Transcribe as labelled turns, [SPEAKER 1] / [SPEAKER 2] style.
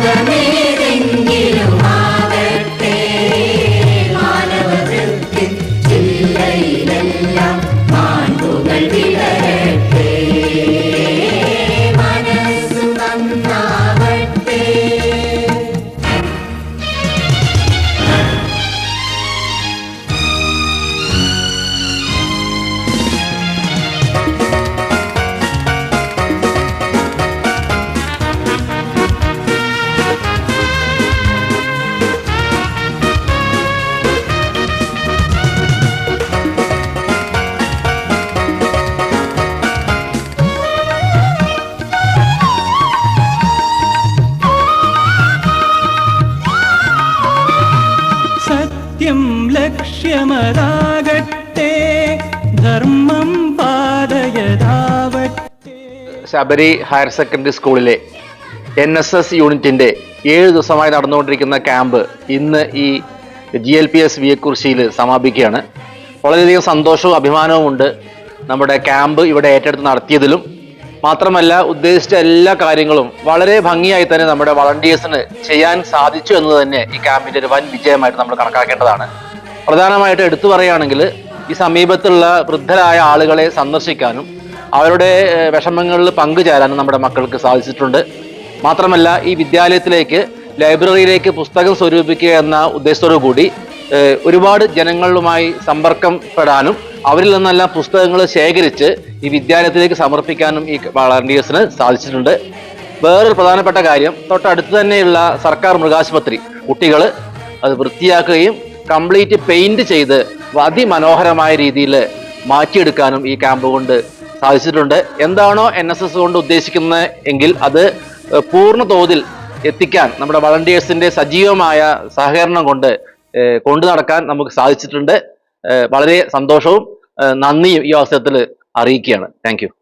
[SPEAKER 1] Mother Me. നന്മതാകട്ടെ ധർമ്മം പാതയതാവട്ടെ.
[SPEAKER 2] ശബരി ഹയർ സെക്കൻഡറി സ്കൂളിലെ എൻ എസ് എസ് യൂണിറ്റിന്റെ ഏഴ് ദിവസമായി നടന്നുകൊണ്ടിരിക്കുന്ന ക്യാമ്പ് ഇന്ന് ഈ ജി എൽ പി എസ് വിയക്കുറിശിയിൽ സമാപിക്കുകയാണ്. വളരെയധികം സന്തോഷവും അഭിമാനവും ഉണ്ട് നമ്മുടെ ക്യാമ്പ് ഇവിടെ ഏറ്റെടുത്ത് നടത്തിയതിലും മാത്രമല്ല ഉദ്ദേശിച്ച എല്ലാ കാര്യങ്ങളും വളരെ ഭംഗിയായി തന്നെ നമ്മുടെ വളണ്ടിയേഴ്സിന് ചെയ്യാൻ സാധിച്ചു എന്ന് തന്നെ ഈ ക്യാമ്പിന്റെ ഒരു വൻ വിജയമായിട്ട് നമ്മൾ കണക്കാക്കേണ്ടതാണ്. പ്രധാനമായിട്ട് എടുത്തു പറയുകയാണെങ്കിൽ ഈ സമീപത്തുള്ള വൃദ്ധരായ ആളുകളെ സന്ദർശിക്കാനും അവരുടെ വിഷമങ്ങളിൽ പങ്കുചേരാനും നമ്മുടെ മക്കൾക്ക് സാധിച്ചിട്ടുണ്ട്. മാത്രമല്ല ഈ വിദ്യാലയത്തിലേക്ക് ലൈബ്രറിയിലേക്ക് പുസ്തകം സ്വരൂപിക്കുക എന്ന ഉദ്ദേശത്തോടു കൂടി ഒരുപാട് ജനങ്ങളുമായി സമ്പർക്കം പെടാനും അവരിൽ നിന്നെല്ലാം പുസ്തകങ്ങൾ ശേഖരിച്ച് ഈ വിദ്യാലയത്തിലേക്ക് സമർപ്പിക്കാനും ഈ വളണ്ടിയേഴ്സിന് സാധിച്ചിട്ടുണ്ട്. വേറൊരു പ്രധാനപ്പെട്ട കാര്യം തൊട്ടടുത്ത് തന്നെയുള്ള സർക്കാർ മൃഗാശുപത്രി കുട്ടികൾ അത് വൃത്തിയാക്കുകയും കംപ്ലീറ്റ് പെയിന്റ് ചെയ്ത് അതിമനോഹരമായ രീതിയിൽ മാറ്റിയെടുക്കാനും ഈ ക്യാമ്പ് കൊണ്ട് സാധിച്ചിട്ടുണ്ട്. എന്താണോ എൻ എസ് എസ് കൊണ്ട് ഉദ്ദേശിക്കുന്നത് എങ്കിൽ അത് പൂർണ തോതിൽ എത്തിക്കാൻ നമ്മുടെ വളണ്ടിയേഴ്സിന്റെ സജീവമായ സഹകരണം കൊണ്ട് കൊണ്ടു നടക്കാൻ നമുക്ക് സാധിച്ചിട്ടുണ്ട്. വളരെ സന്തോഷവും നന്ദിയും ഈ അവസരത്തിൽ അറിയിക്കുകയാണ്. താങ്ക്